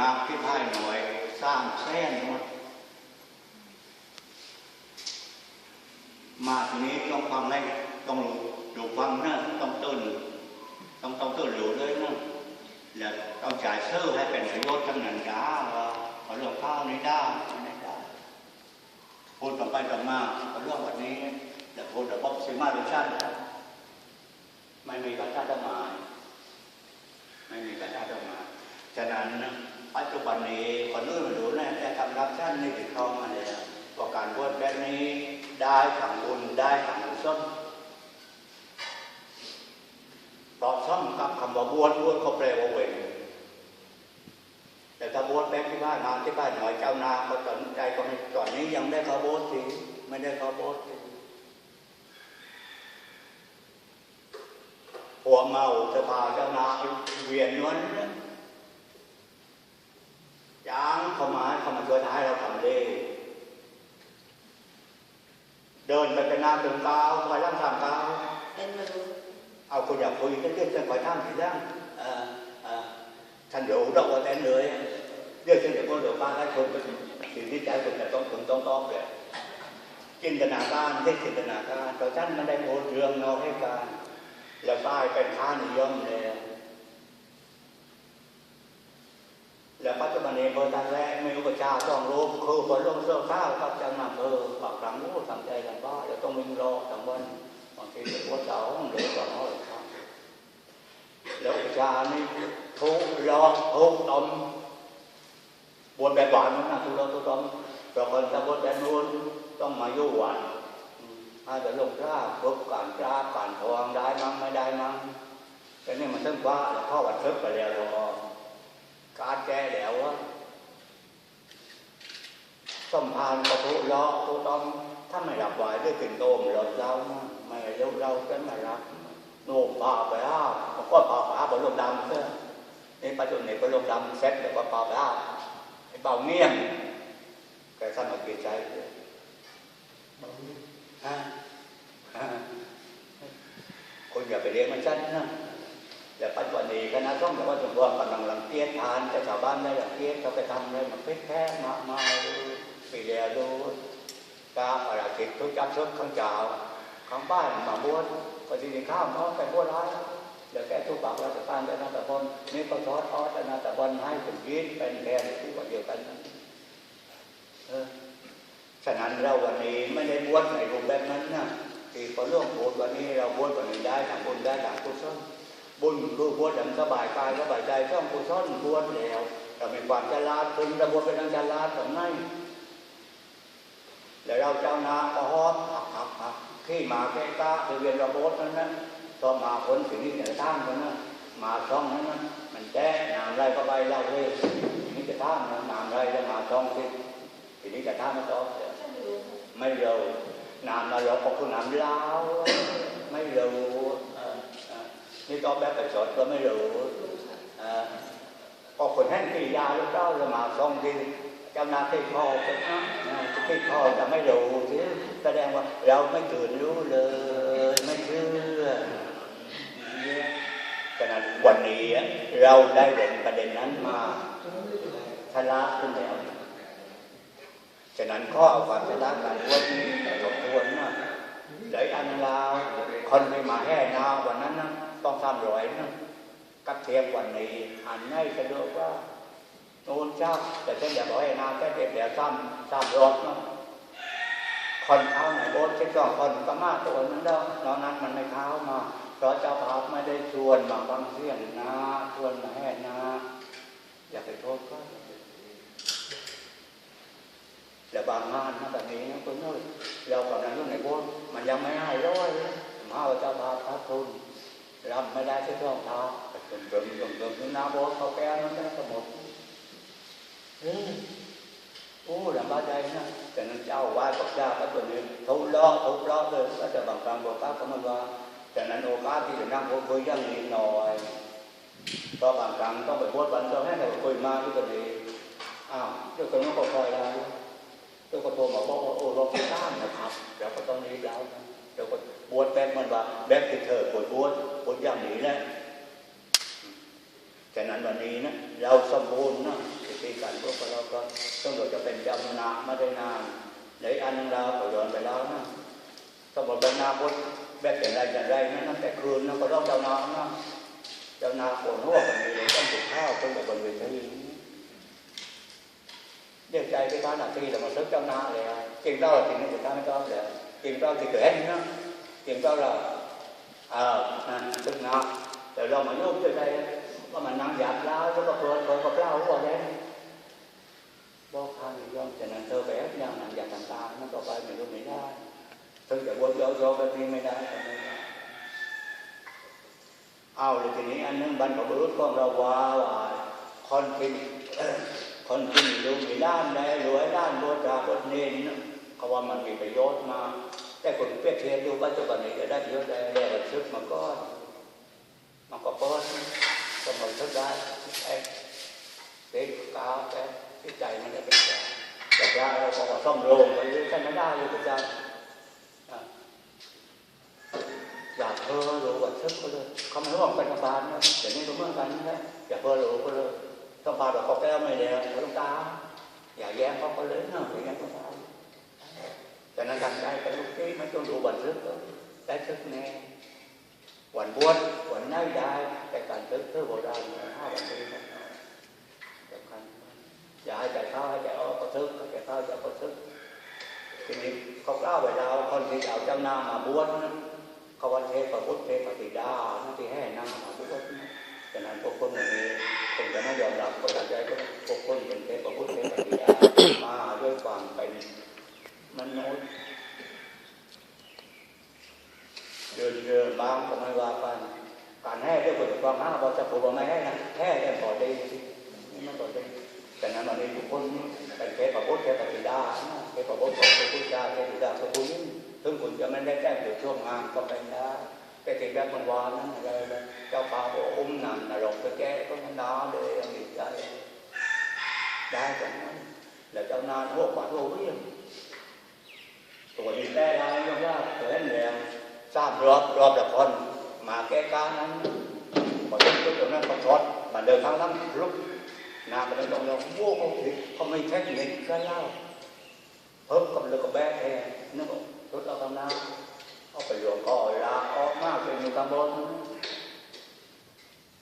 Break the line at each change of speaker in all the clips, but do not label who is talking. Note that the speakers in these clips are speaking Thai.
มากที่พ่ายหน่อยสร้างแส้นหมดมาทีนี้ต้องฟังให้ต้องดูฟังนะต้องตื่นต้องต้องตื่นรู้เลยนะแล้วต้องจ่ายซื้อให้เป็นประโยชน์ทั้งนั้นจ้าว่าเรื่องข้าวนี้ได้ไม่ได้พูดต่อไปต่อมาเรื่องวันนี้แต่พูดแต่บอกสิมาดิชั่นไม่มีการจ้าต้องมาไม่มีการจ้าต้องมาฉะนั้นปัจ จุบันนี้นอื่นไม่รู้นะแต่ทำรับชั่นนี่ติดคลองมาแล้วว่าการบวชแบบนี้ได้ทางบุญได้ทางกุศลเพราะซ้ำกับคำว่าบวชบวชเขาแปลว่าเวรแต่ถ้าบวชแบบที่บ้านมาที่บ้านหน่อยเจ้านาก็สนใจก็ไม่ตอนนี้ยังได้เขาบสถ์สิไม่ได้เขาบสถ์สิหัวเมาจะพาเจ้านาเวียนนวล ยางเข้ามาเข้ามาช่วยท้ายเราทำเลยเดินไปเป็นน้ำถึงก้าวถอยหล่างสามก้าว
เป็นมาดู
เอาคุณอยากคุยก็เรียกฉันคอยท่ามทีล่างเอ่อเอ่อฉันเดี๋ยวเราว่าแต่เลยเรียกฉันเดี๋ยวก็เดี๋ยวบ้านให้คนก็สิ่งที่ใจคุณจะต้องถึงต้องต้องเลยจินตนาการที่จินตนาการแต่ฉันมันได้โพสเรื่องนอกให้การแล้วป้ายเป็นท่านิยมเลยแล้ว ปัจจุบันนี้เบอร์ทางแรกไม่รู้ประชาต้องรู้คือคนลงเสื้อข้าวกับจังหวัดเออปากกลางรู้ทำใจทำบ้าแล้วต้องวิ่งรอทางวันบางทีเด็กวัดเสาเด็กก็น้อยครับแล้วประชานี่ทุกรอทุกตมบนแบบหวานนั่นนะทุกรอทุกตมแต่คนถ้าบนแบบนู้นต้องมาอยู่หวานอาจจะลงกล้าพบการกล้าการทวงได้มั้งไม่ได้มั้งแต่นี่มันต้องว่าแล้วพ่อวันทึกไปแล้วเราการแก้แล้วว่า ส้มพานกระทุล้อทุกตมถ้าไม่รับไหวด้วยกลิ่นโตมหลดเรานะไม่เร็วเราจะไม่รับโน่พาไปอ้าผมก็พาไปอ้าบนลมดำเพื่อนี่ปัจจุบันนี้บนลมดำเซ็ตแล้วก็พาไปอ้าไอ้เบาเงี้ยงแกท่านมาเกียใจฮะฮะคนอย่าไปเรียกมันชั้นนะแต่ปัจจุบันนี้คณะต้องแต่ว่าจงรวมกำลังลังเกียจทานแต่ชาวบ้านได้ลังเกียจเขาไปทำอะไรมันพิษแพ้มามา ปีเดียวดูกาอะไรกิจทุกจับชุดข้างเจ้าข้างบ้านมาบวชก็จริงๆข้ามเขาไปบัวร้ายเดี๋ยวแกทุกปากราชการแต่นาตะบนนี่ก็ทอดทอดแต่นาตะบนให้ถึงยีนเป็นแทนที่ว่าเดียวกันเออฉะนั้นเราวันนี้ไม่ได้บวชในรูปแบบนั้นนะที่พอเรื่องบวชวันนี้เราบวชวันนี้ได้ทางบุญได้ทางกุศลบุญคือบวชอย่างสบายกายสบายใจต้องกุศลบวชแล้วเรามีความฉลาดคุณเราบวชเป็นทางฉลาดตรงไหน แล้วเราเจ้านาก็หอมหักหักหักขี้มาแก้ตาคือเวียนระบบนั้นนั้นตอมาผลถึงนี้เหนือท่านคนนั้นมาช่องนั้นนั้มันแจ้นานไรก็ไปเล่าเลยนี่จะ
ท่ามันนา
มไรแล้วมาช่องทีทีนี้จะท่านไม่ชอบไม่เร็วนามนรกก็คือนามเล้าไม่เร็วนี่ตอบแบบประชดก็ไม่เร็วพอคนแห้งกินยาแล้วเจ้าจะมาช่องที่ จ้านาที่พ่อเป็นที่พ่อจะไม่รู้ที่แสดงว่าเราไม่ตื่นรู้เลย ไม่เชื่อฉะนั้นวันนี้เราได้เด่นประเด็นนั้นมาทะละขึ้นแล้วฉะนั้นข้อความทะละกันวันนี้ทบทวนนะเดี๋ยวอันลาวคนไม่มาแห่นาวันนั้นนะต้องทำร้อยนะกับเทียบวันนี้อันให้สะดวกว่า โน่นเจ้าแต่เช่นอย่าบอกให้นาแค่เด็กเดี๋ยวซ้ำซ้ำรถเนาะคนเข้าไหนโบสถ์ที่สองคนก็มาตัวนั้นแล้วนอกนั้นมันไม่เข้ามา เพราะเจ้าภาพไม่ได้ชวนมาฟังเสียงนาชวนมาแห่นาอย่าไปโทษก็แต่บางงานนะแบบนี้นะคุณน้อยเรากำลังอยู่ในโบสถ์มันยังไม่ให้ร้อยเลยมาว่าเจ้าภาพขาดทุนรับไม่ได้ที่ท้องเท้าจนจนจนจนจนน้าบอกเขาแก้นั้นก็หมด เออโอ้ลำบากใจนะแต่นั้นเจ้าว่าก็เจ้าก็ตัวนี้ทุบล้อทุบล้อเลยก็จะบางครั้งบอกก็มันว่าแต่นั้นโอกาสที่จะนั่งพูดคุยยังนิดหน่อยก็บางครั้งต้องไปพูดวันเราให้เราคุยมาที่ตัวนี้อ้าวเจ้าตัวนั้นก็คอยได้เจ้าก็โทรมาบอกว่าโอ้เราไปสร้างนะครับเดี๋ยวก็ต้องรีบแล้วนะเดี๋ยวก็บวชแบบมันว่าแบบที่เธอบวชบวชบวชอย่างนี้แหละฉะนั้นวันนี้นะเราสมบูรณ์นะ ธีการพวกเราก็ต้องเราจะเป็นเจ้าคณะมาได้นานในอันนึงเราก็ย้อนไปแล้วนะต้องบอกเป็นาพุทธแบบเป็นไรอย่างไรนะตั้งแต่คืนนะก็ต้องเจ้านานะเจ้านาโคนหัวกันเลยต้องถูกข้าวต้องแบบบนเวทีเรียกใจไปการหน้าที่แต่มาซึกเจ้านาเลยอะจริงเราจริงไม่ถูกต้องไม่ต้องเลยจริงเราที่เกิดนะจริงเราเราอ่าซึกนาแต่เรามาโยกจะได้ว่ามันนั่งหยาบล้าแล้วก็เพลินเพลินก็เล่าหัวได้ บอกข้างย่อมจะนั่นเธอแบบอย่างนั้นอย่างต่างๆนั่นก็ไปไม่รู้ไม่ได้ถึงจะวนโยโยแบบนี้ไม่ได้ไม่ได้เอาเลยทีนี้อันนึงบรรพบุรุษของเราว่าว่าคนกินคอนกินดูมีด้านใดรวยด้านโบราณบทเนนนเขาว่ามันมีประโยชน์มา แต่คนเปรียบเทียบดูปัจจุบันนี้ก็ได้เยอะได้ได้ระซึกมาก่อนมันก็เปิดก็มันทึกได้ไอ้เด็กกาวแต่ ที่ใจมันจะเป็นแก่แต่ยาเราก็ว่าซ่อมโรงไปเรื่อยๆไม่ได้เลยประจำอะอยากเพ้อรู้ว่าทึกก็เลยเขาไม่ร่วมกันทำบานนะแต่นี่ก็เมือนกันนะอย่าเพ้อรู้ก็เลยต้องพาแบบเขาแก้วไม่แล้วเขาต้องตาอย่าแย้งเขาก็เลยเนาะอย่าแย้งเขาตามแต่นั้นทำใจเป็นลูกที่ไม่ต้องดูบันทึกเลยได้ทึกแน่วันบวชวันไหนได้แต่การตึกเพื่อโบราณห้าวันนี้นะ อย่าให้ใจเข้าให้ใจออกก็ทึกให้ใจเข้าใจก็ทึกทีนี้เขาเล่าเวลาคนที่เอาเจ้าหน้ามาบวชเขาวันเทพพุทธเทพปฏิดานั่นที่ให้นั่งมาบวชฉะนั้นพวกคนอย่างนี้ผมจะไม่ยอมรับก็ตัดใจก็พวกคนเป็นเทพพุทธเทพปฏิดามาด้วยความเป็นมนุษย์เดินเดินบ้างก็ไม่ว่ากันการแห่ด้วยความห้าพอจะผูกไม่ให้นะแห่ยังพอไดีนี่มันพอดี แต่นั้นวันนี้ทุกคนเป็นเทพบุตรเทพธิดาเทพบุตรของพระพุทธเจ้าเทพธิดาพระพุทธถึงคุณจะไม่ได้แจ้งอยู่ช่วงงานก็เป็นได้แต่ติดแบบมันวานนั่นอะไรเจ้าป่าบอกอุ้มนำนรกไปแก้ก็มันน้าเลยมีใจได้จากนั้นแล้วเจ้านานพวกปัดโลเวียนตัวนี้แต่ได้ยังว่าเกิดแรงสร้างรอบรอบละคนมาแก้การนั้นพอถึงจุดตรงนั้นก็ช็อตมาเดินทางนั้นลุก น้ำมันตรงเราโว้เขาผิดเขาไม่เทคนิคก็เล่าเพิ่มกับเรือกับแบกแทนนึกว่ารถเอาทำน้ำเอาไปรวมก็ลาออกมากเป็นอยู่ตำบล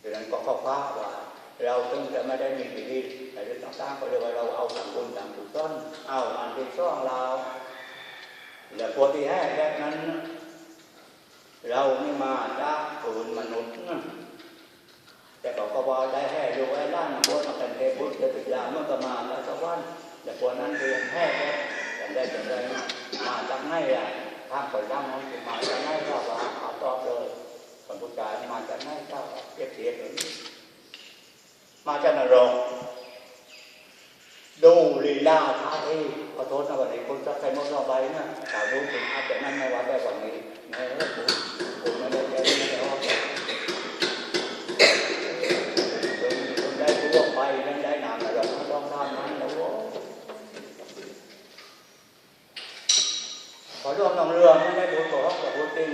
ดังนั้นก็ข้อฟ้าว่าเราถึงจะไม่ได้มีวิธีในเรื่องต่างๆก็เรียกว่าเราเอาสังคมต่างถูกต้นเอาอันที่ซ่องเราและพวที่ให้แบบนั้น เราไม่มาจากผืนมนุษย์ แต่บอกก็ว่าได้ให้ดูไอ้ด้านบนมาเป็นเทพุทธเทพยาเมื่อก็มาณแล้วสวรรค์แต่พวกนั้นเรียนแห้แล้วแต่ได้จังไรมาจากไหนอะทางคนร่างนั้นมาจากไหนก็ว่าเอาตอบเลยคนผู้ชายมาจากไหนก็เทียบเทียบอย่างนี้มาจากนรกดูลีลาท่าที่ขอโทษนะวันนี้คุณจะใส่หมดรอบใบนะแต่ดูถึงอาจจะนั่นไม่ว่าได้ว่านี้ไม่รู้ผมผมไม่ได้แก้ไม่ได้ว่าคุณได้ทั่วไปนั่นได้นานแต่เราต้องทำนั้นแล้วพอร่วมนองเรือไม่ได้ดูตัวกับพูดจริง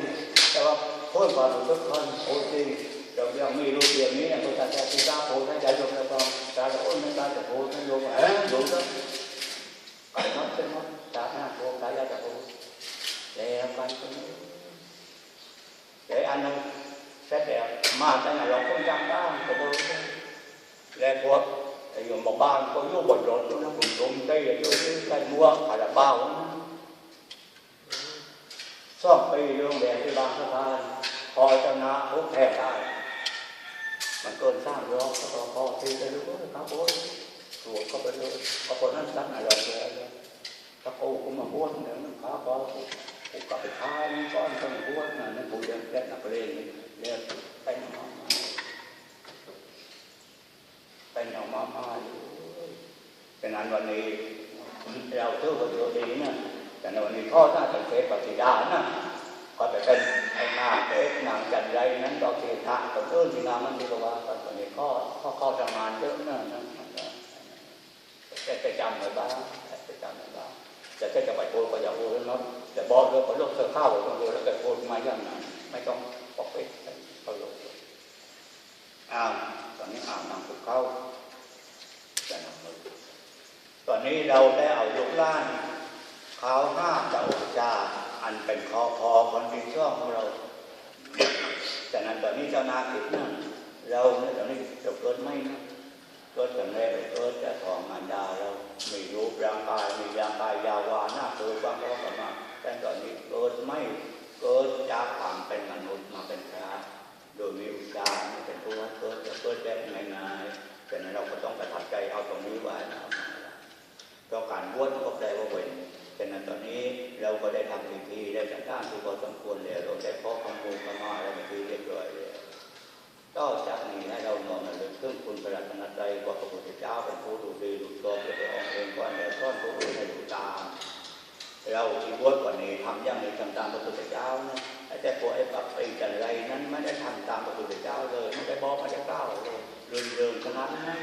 แต่ว่าพูดก่อนทุกคนพูดจริงเรายังมีรูปเดียวนี้ตัวการจะที่ตาพูดให้ใจยมแล้วก็การจะอ้นไม่การจะพูดให้โยมเอ๊ะดูซะไปนับเป็นนับตาหน้าพูดการจะพูด แล้วกันตรงนี้เดี๋ยวอันนึงเสร็จแล้วมาตั้งแต่เราคนจำได้ก็บอกแล้วพวกไอ้โยมบอกบ้านก็อยู่บนรถนะผมลมได้อยู่ที่ใกล้มัวขาดเบาสองปีโรงเรียนที่บางสะพานพอชนะทุกแพ้ได้มันเกินสร้างร้อบก็พอที่จะรู้ครับโอ้ยตรวจเข้าไปเลยก็คนนั้นตั้งอะไรเลย ถ้าโอ้กูมาบวนเนี่ยมันขาพอกูก็ไปทายมันก้อนต้องบวนน่ะนั่นกูเรียนเล่นนักเรียนเรียนไปหนอมาไปหนอมามาอยู่เป็นอันวันนี้เราเชื่อว่าตัวดีนะแต่วันนี้พ่อถ้านเป็นเทพปฏิดานะก็จะเป็นไอ้นาเอ๊ะนางจันไรนั้นก็คือทางกับเอื้นที่นามันที่ว่าตอนนี้ข้อข้อข้อทำงานเยอะนะนะจะจะจำไว้บ้างจะจำไว้บ้าง จะจะจะไปโพลก็อย่าโพลนั้นแต่บอกเลยก็ลกเสื้อข้าวไว้ตรงนี้แล้วก็โพลมาอย่างนั้นไม่ต้องปกเปิดเขาลงอ้าวตอนนี้อ่านนางสุเข้าจะนำมือตอนนี้เราได้เอายกล้านเขาห้าจะอุจาอันเป็นคอคอคอนที่ช่องของเราฉะนั้นตอนนี้เจ้านาคิดนะเราเนี่ยตอนนี้จะเกิดไม่นะ กิดกันแรกเกิดจะของมารดาเราไมีรูปร่างกายมีร่างกายยาววาหน้าเคยบางก็ประมาแต่ตอนนี้เกิดไม่เกิดจากความเป็นมนุษย์มาเป็นพระโดยมีอุจจาระเป็นตัวเกิดจะเกิดได้ง่ายๆฉะนั้นเราก็ต้องประทับใจเอาตรงนี้ไว้นะเพราะการบวชก็แปลว่าเว้นฉะนั้นตอนนี้เราก็ได้ทำพิธีได้จัดการที่พอสมควรแล้วเราได้พบคำมูลคำมาแล้วเป็นที่เรียบร้อยแล้ว ก็จากนี้ให้เรานอนระลึกถึงคุณพระรัตนตรัยว่าพระพุทธเจ้าเป็นผู้ดูดีดูชอบจะไปออกเองก่อนแล้วซ่อนผู้อื่นให้ดูตามเราที่บวชกว่านี้ทำอย่างนี้ทำตามพระพุทธเจ้านะแต่พวกไอ้ปักปีกันไรนั้นไม่ได้ทำตามพระพุทธเจ้าเลยไม่ได้บอกไม่ได้กล่าวเลยเรื่องเรื่องขนาดนั้น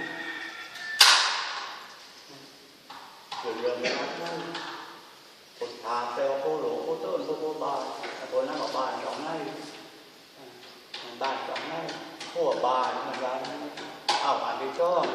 คือเรื่องนั้นนั่นพุทธาแปลว่าผู้หลงผู้ต้นผู้บานคนนั้นก็บานสองให้บ้านสองให้ผู้านมันบานเอาอันที่ชอบ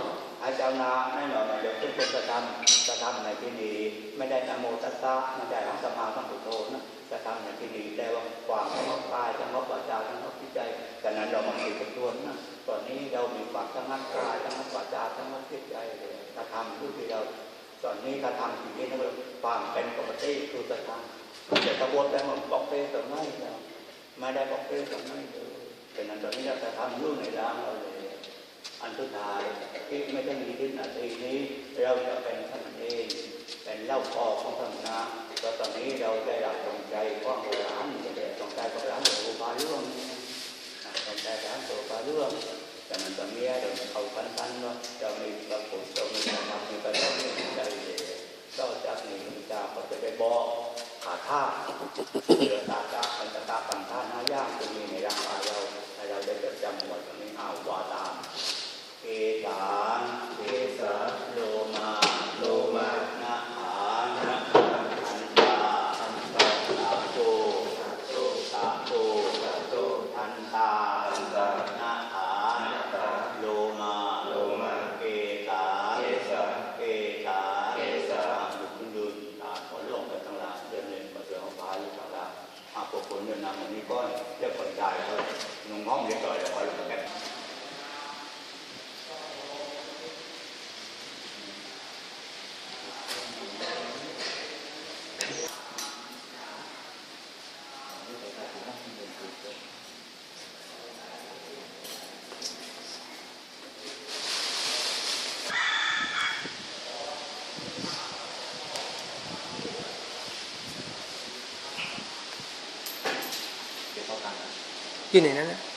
อาจารย์นาแน่นอนเดี๋ยวทุกคนจะทำจะทำในที่นี้ไม่ได้นโมตัสสะไม่ได้ทั้งสมาทั้งพุทโธนะจะทำในที่นี้แต่ว่าความสงบกายสงบวาจาสงบจิตใจฉะนั้นเรามาคิดกันตัวนะตอนนี้เรามีความสงบกายสงบวาจาสงบจิตใจเลยถ้าทำด้วยที่เราตอนนี้ถ้าทำสิ่งนี้นะความเป็นปกติคือจะทำแต่กระบวนการบอกเป้ต่อไม่แล้ไม่ได้บอกเป้ต่อไม่เลย เป็นนั้นตอนนี้เราจะทำยุ่งในร่างเราเลยอันสุดท้ายที่ไม่ใช่มีที่นาทีนี้ เราจะเป็นท่านเองเป็นเล่าพอของธรรมนะแล้วตอนนี้เราได้รับตรงใจของร้านจะได้ตรงใจของร้านตัวปลาเรื่องตรงใจร้านตัวปลาเรื่องแต่มันตอนนี้เราเอาพันพันๆว่าจะมีประผลจะมีการทำมีประโยชน์มีใจก็จากนี้จะก็จะไปบอกขาท่าเรือตาตาปัญจตาปัญท่าหน้าย่างจะมีในร่างกายเราให้เราได้จดจำหมดตรงนี้อ้าวว่าตามเอสาเอสาโลมาโลมานะอานะอันตาอันตาตาโตตาโตตาโตตาโตอันตาอันตานะอา โลมาโลมาเกสาเกสาเกสาเกสาดุขึ้นดูตาขอลงไปข้างล่างเดินเล่นมาเจอของฟ้าอยู่ข้างล่างอาพวกคนเดินนำอันนี้ก็เรียกคนใจเขา น้องเรียบร้อยแล้วคอยลงไปกัน
เดี๋ยวเข้กัน
อยู่ไหนนั้นนะ